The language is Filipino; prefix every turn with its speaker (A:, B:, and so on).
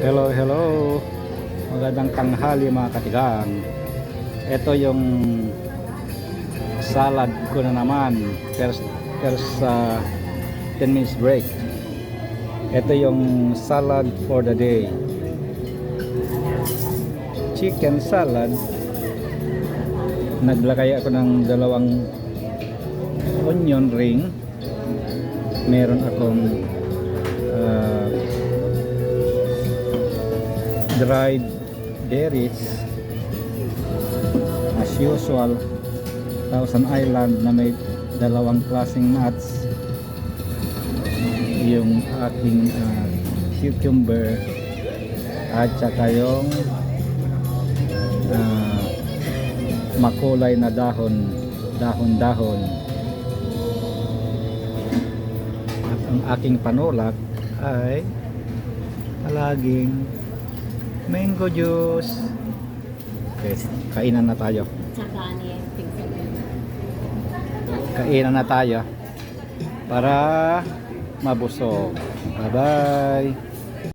A: Hello, hello. Magandang tanghali mga katigang. Ito yung salad ko na naman. First, first uh, 10 minutes break. Ito yung salad for the day. Chicken salad. Naglagay ako ng dalawang onion ring. Meron akong uh, dried berries as usual. Thousand Island na may dalawang klaseng nuts. Yung aking ah, cucumber at saka yung ah, makulay na dahon dahon-dahon. At ang aking panulak ay palaging mango juice. Okay, kainan na tayo.
B: Ano
A: kainan na tayo para mabusog. Bye bye